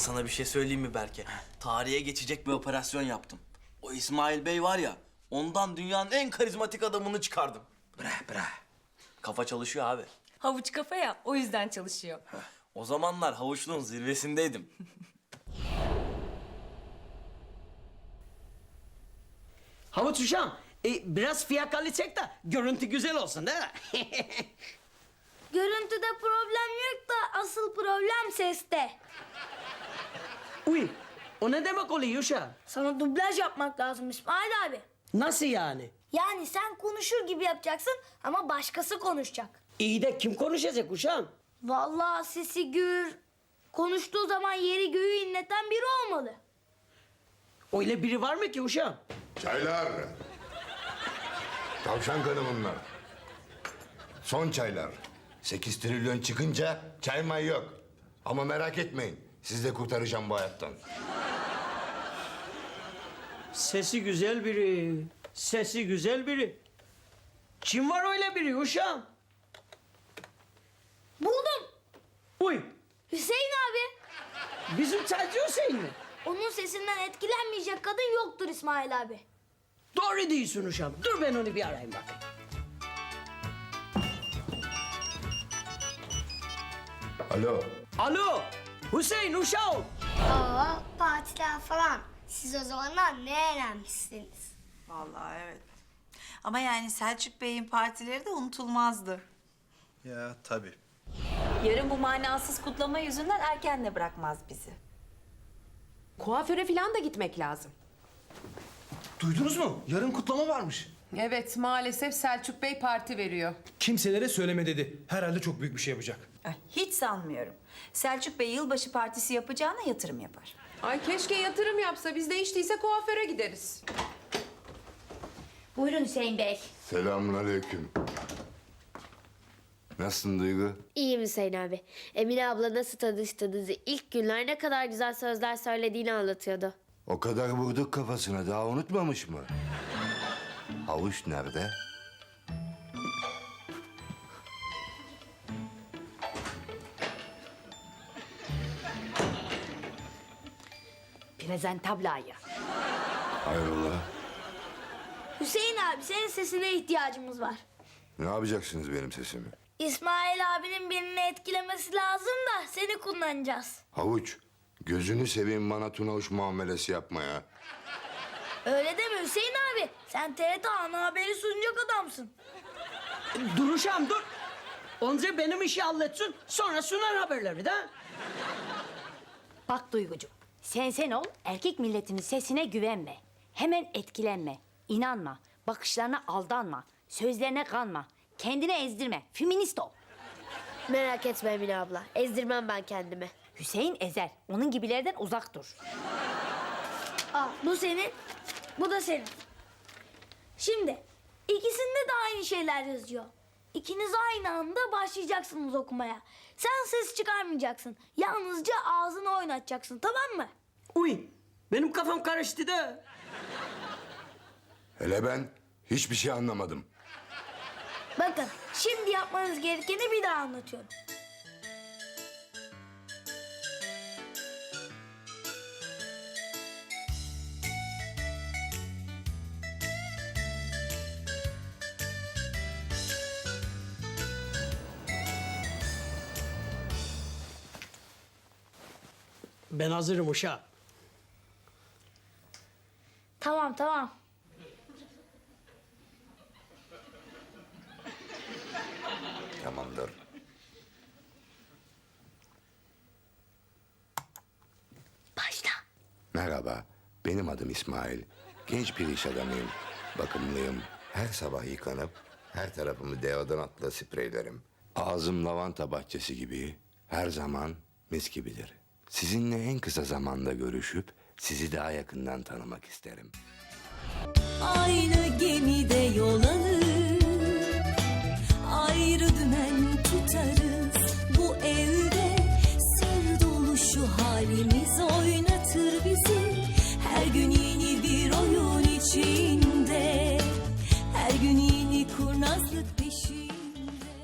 sana bir şey söyleyeyim mi Berke? Tarihe geçecek bir operasyon yaptım. O İsmail Bey var ya, ondan dünyanın en karizmatik adamını çıkardım. Bre bre. Kafa çalışıyor abi. Havuç kafa ya o yüzden çalışıyor. O zamanlar havuçluğun zirvesindeydim. Havuç uşağım, e, biraz fiyakalı çek de görüntü güzel olsun değil mi? Görüntüde problem yok da asıl problem seste. Uy, o ne demek oluyor uşağım? Sana dublaj yapmak lazım İsmail abi. Nasıl yani? Yani sen konuşur gibi yapacaksın ama başkası konuşacak. İyi de kim konuşacak uşağım? Vallahi sesi gür. Konuştuğu zaman yeri göğü inleten biri olmalı. Öyle biri var mı ki uşağım? Çaylar. Tavşan kanı bunlar. Son çaylar. 8 trilyon çıkınca çay may yok. Ama merak etmeyin. Sizi de kurtaracağım bu hayattan. Sesi güzel biri, sesi güzel biri. Kim var öyle biri uşağım? Buldum. Uy, Hüseyin abi. bizim çaycı Hüseyin mi? Onun sesinden etkilenmeyecek kadın yoktur İsmail abi. Doğru diyorsun uşağım. Dur ben onu bir arayayım bakayım. Alo. Alo, Hüseyin uşağım. Oo, partiler falan. Siz o zamanlar ne eğlenmişsiniz? Vallahi evet. Ama yani Selçuk Bey'in partileri de unutulmazdı. Ya tabii. Yarın bu manasız kutlama yüzünden erken de bırakmaz bizi. Kuaföre falan da gitmek lazım. Duydunuz mu? Yarın kutlama varmış. Evet maalesef Selçuk Bey parti veriyor. Kimselere söyleme dedi. Herhalde çok büyük bir şey yapacak. Ay, Hiç sanmıyorum. Selçuk Bey yılbaşı partisi yapacağına yatırım yapar. Ay keşke yatırım yapsa biz de hiç değilse kuaföre gideriz. Buyurun Hüseyin Bey. Selamünaleyküm. Nasılsın Duygu? İyiyim Hüseyin abi. Emine abla nasıl tanıştığınızı, ilk günler ne kadar güzel sözler söylediğini anlatıyordu. O kadar vurduk kafasına daha unutmamış mı? Havuç nerede? Prezentablayı. Hayrola? Hüseyin abi senin sesine ihtiyacımız var. Ne yapacaksınız benim sesimi? İsmail abinin birini etkilemesi lazım da seni kullanacağız. Havuç, gözünü seveyim bana Tunavuş muamelesi yapma ya. Öyle deme Hüseyin abi. Sen TRT ana haberi sunacak adamsın. Dur uşağım dur. Önce benim işi halletsin, sonra sunar haberleri de. Bak Duygucuğum, sen sen ol, erkek milletinin sesine güvenme. Hemen etkilenme, inanma, bakışlarına aldanma, sözlerine kanma, kendine ezdirme, feminist ol. Merak etme Emine abla, ezdirmem ben kendimi. Hüseyin ezer, onun gibilerden uzak dur. Al bu senin, bu da senin. Şimdi ikisinde de aynı şeyler yazıyor. İkiniz aynı anda başlayacaksınız okumaya. Sen ses çıkarmayacaksın. Yalnızca ağzını oynatacaksın tamam mı? Uy, benim kafam karıştı da. Hele ben hiçbir şey anlamadım. Bakın şimdi yapmanız gerekeni bir daha anlatıyorum. Ben hazırım uşağım. Tamam tamam. Tamamdır. Başla. Merhaba, benim adım İsmail. Genç bir iş adamıyım. Bakımlıyım. Her sabah yıkanıp her tarafımı deodorantla spreylerim. Ağzım lavanta bahçesi gibi, her zaman mis gibidir. Sizinle en kısa zamanda görüşüp sizi daha yakından tanımak isterim. Aynı gemide.